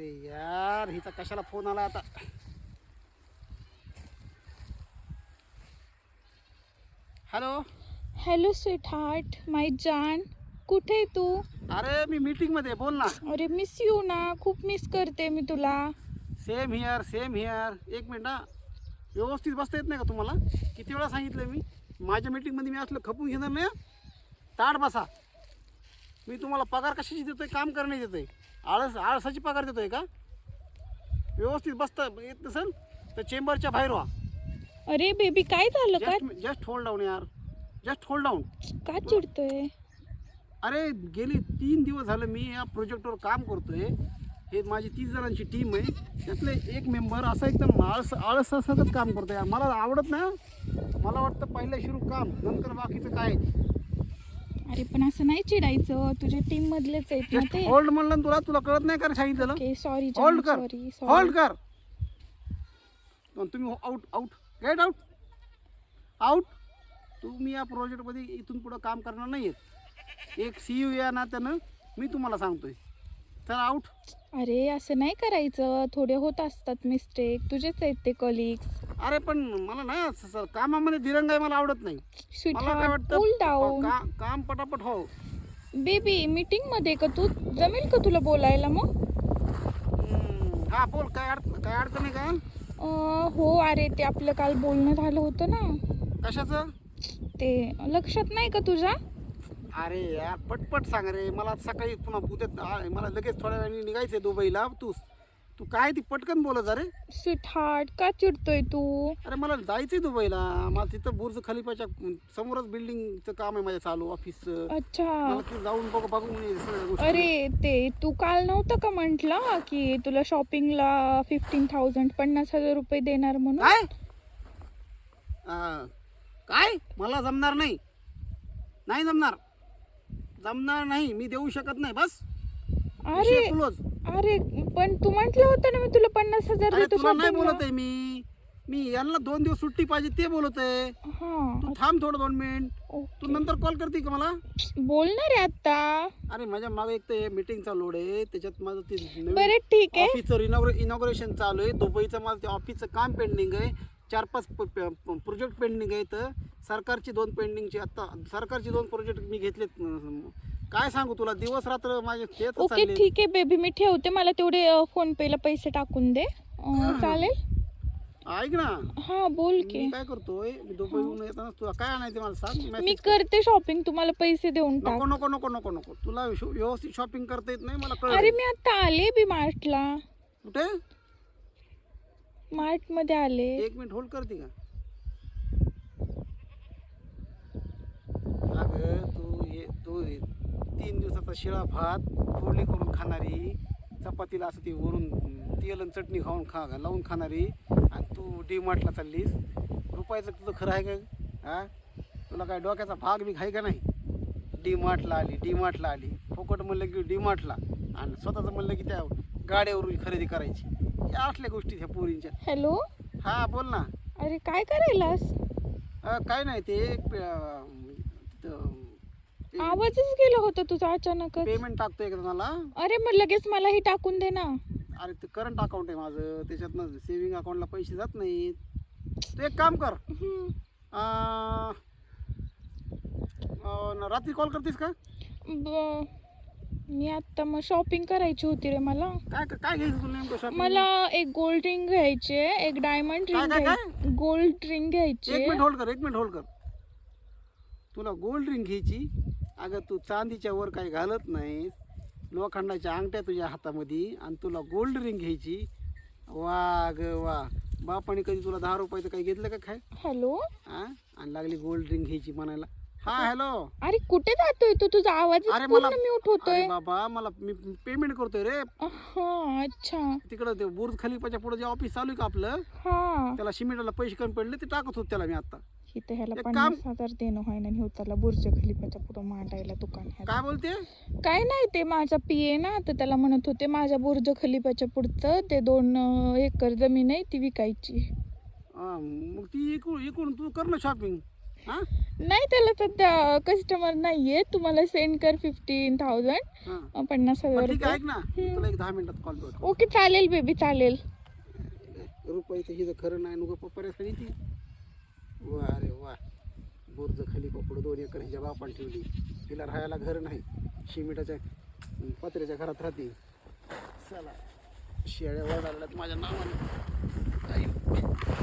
अरे यार हिचा कशाला फोन आला आता? Hello hello sweetheart my जान कुठे आहे तू? अरे मी मीटिंगमध्ये बोल ना. अरे मिस यू ना. खूप मिस करते मी तुला. सेम हिअर सेम हिअर एक मिनिट हा. व्यवस्थित बसता येत नाही का तुम्हाला? किती वेळा सांगितलं मी? माझ्या मीटिंगमध्ये मी असलं खपून घेणार नाही हं? ताट बसा. मी तुम्हाला पगार कशाची देतोय? काम करण्याची देतोय. आळस आळसाची पगार देतोय का? व्यवस्थित बसता येत नसेल तर चेंबरच्या बाहेर व्हा. अरे बेबी काय झालं? का जस्ट होल्ड डाऊन यार. जस्ट होल्ड डाऊन का चिडतोय? अरे गेली तीन दिवस झालं मी या प्रोजेक्टवर काम करतोय. हे माझी तीस जणांची टीम आहे. त्यातले एक मेंबर असा एकदम आळस आळसासकच काम करतोय. मला आवडत नाही हं. मला वाटतं पहिल्या सुरू काम नंतर बाकीचं काय? अरे पण असं नाही चिडायचं. तुझ्या टीम मधलेच आहेत ना ते. होल्ड म्हणलं तुला तुला कळत नाही का सांगितलेलं? ओके सॉरी होल्ड कर. सॉरी होल्ड सॉरी कर. पण तुम्ही out out get out out तुम्ही या प्रोजेक्टमध्ये इथून पुढं काम करणार नाही एक सी यू या नात्यानं मी तुम्हाला सांगतोय. चला आउट अरे असं नाही करायचं. थोडे होत असतात मिस्टेक तुझेच आहेत ते कलिग्स अरे पण मला ना असं कामामध्ये दिरंगाई मला आवडत नाही. मला काय कूल वाटतं डाऊन का- काम पटापट हो. बेबी मीटिंगमध्ये का तू? जमेल का तुला बोलायला मग? हा बोल काय अडचण काय अडचण आहे का अं, हो अरे ते आपलं काल बोलणं झालं होतं ना. कशाचं? ते लक्षात नाही का तुझ्या? अरे यार पटपट सांग रे. मला सकाळी पुन्हा उद्या आ- मला लगेच थोड्या वेळाने निघायचंय दुबईला. तू तू काय ती पटकन बोलत जा रे. स्वीट हार्ट का चिडतोय तू? अरे मला जायचंय दुबईला. मला तिथं बुर्ज खलिफाच्या समोरच बिल्डिंगचं काम आहे माझ्या चालू ऑफिसचं अच्छा. मला तिथं जाऊन बघ सगळ्या गोष्टी. अरे ते तू काल नव्हतं का म्हंटल की तुला शॉपिंगला फिफ्टीन थाउजंड पन्नास हजार रुपये देणार म्हणून? काय? काय? मला जमणार नाही. नाही जमणार. जमणार नाही. मी देऊ शकत नाही. बस. अरे. close. अरे पण तू म्हंटल होतं ना मी तुला पन्नास हजार अरे देतो तुला नाही शॉपिंगला बोलत आहे मी. मी यांना दोन दिवस सुट्टी पाहिजे ते बोलत आहे. हा तू थांब थोडं दोन मिनिट. तू. नंतर कॉल करते का मला? बोलणार आहे आता. अरे माझ्या मागे एक तर मीटिंगचा लोड आहे. त्याच्यात माझं ते बरं ठीक आहे. ऑफिसचं इनॉग्रे इनॉग्रेशन चालू आहे. दुबईचं माझं ते ऑफिसचं काम पेंडिंग आहे. चार पाच प्रोजेक्ट पेंडिंग आहे तर सरकारची दोन पेंडिंगची आता सरकारची दोन प्रोजेक्ट मी घेतलेत अं, काय सांगू तुला? दिवस रात्र माझे तेच ओके चालले ठीक आहे बेबी मी ठेवते. मला तेवढे फोन पेला पैसे टाकून दे. अं, चालेल? ऐक ना. हा बोल की. मी काय करतोय? मी दुबईहून येताना तुला काय आणायचं मला सांग? मी message करते शॉपिंग तुम्हाला पैसे देऊन टाक. नको नको नको नको नको. तुला विश- व्यवस्थित शॉपिंग करता येत नाही मला अरे मी आता आले बी मार्टला. कुठे? मार्टमध्ये आले. एक मिनिट होल्ड करते का? अगं तू ये तू ये- तीन दिवसाचा शिळा भात फोडणी करून खाणारी चपातीला असं ती वरून तेल आणि चटणी खाऊन खा लावून खाणारी आणि तू डी मार्टला चाललीस. रुपयाचं तुझं खरं आहे का? हा? तुला काय डोक्याचा भाग बी आहे का नाही? डी मार्टला आली डी मार्टला आली. फुकट म्हणलं की डी मार्टला आणि स्वतःचं म्हणलं की त्या गाड्यावरून खरेदी करायची. या असल्या गोष्टी ह्या पोरींच्या. हॅलो? हा बोल ना. अरे काय करायलास? काय नाही ते एक आवाजच गेला होता तुझा अचानकच. पेमेंट टाकतोय का तुम्हाला? अरे मग लगेच मला हे टाकून दे ना. अरे ते करंट अकाउंट आहे माझं. त्याच्यातनं सेव्हिंग अकाउंटला पैसे जात नाहीत. तू एक काम कर. हम्म. अ, अ, न- रात्री कॉल करतेस का? ब- मी आता मग शॉपिंग करायची होती रे मला. काय काय घ्यायचं तुला नेमकं shopping? मला एक गोल्ड रिंग घ्यायची आहे, एक डायमंड काय, रिंग काय, घ्यायची गोल्ड रिंग घ्यायची एक आहे. मिनिट होल्ड कर एक मिनिट होल्ड कर. तुला गोल्ड रिंग घ्यायची अगं तू चांदीच्या वर काही घालत नाहीस. लोखंडाच्या अंगठ्या तुझ्या हातामध्ये आणि तुला गोल्ड रिंग घ्यायची. वा ग वा. बापाने कधी तुला दहा रुपयाचं काही घेतलं का काय हॅलो हा आणि लागली गोल्ड रिंग घ्यायची म्हणायला. हा हॅलो अरे कुठे जातोय तू? तुझा आवाज अरे मला म्यूट होतोय. अरे बाबा मला मी पेमेंट करतोय रे. हा अच्छा. तिकडं ते बुर्ज खलिफाच्या पुढे जे ऑफिस चालू आहे का आपलं? हा. त्याला सिमेंटला पैसे कमी पडले ते टाकत होते त्याला मी आता. इथं ह्याला एक पन्नास हजार देणं व्हाय नाही त्याला बुर्ज खलिफाच्या पुढं मांडायला दुकान ह्याला. काय बोलते? काय नाही ते माझा पिये ना तर त्याला म्हणत होते माझ्या बुर्ज खलिफाच्या पुढचं ते दोन अं, एकर जमीन आहे ती विकायची. हा, मग ती इकडून इकडून तू कर ना शॉपिंग हा? नाही त्याला सध्या कस्टमर नाहीये. तुम्हाला सेंड कर फिफ्टीन थाउजंड हा. पन्नास हजार पण ठीक आहे रुपये. ऐक ना. तुला एक दहा मिनिटात कॉल करतो. ओके चालेल बेबी चालेल. रुपये हिचं खरं नाही नको ती. वा अरे वा. बुर्ज खाली कपडं दोन एकर ह्याच्या बापान ठेवली. तिला राहायला घर नाही. शिमिटाच्या पत्र्याच्या घरात राहते. चला. शेळ्या वळाल्यात माझ्या नावाने.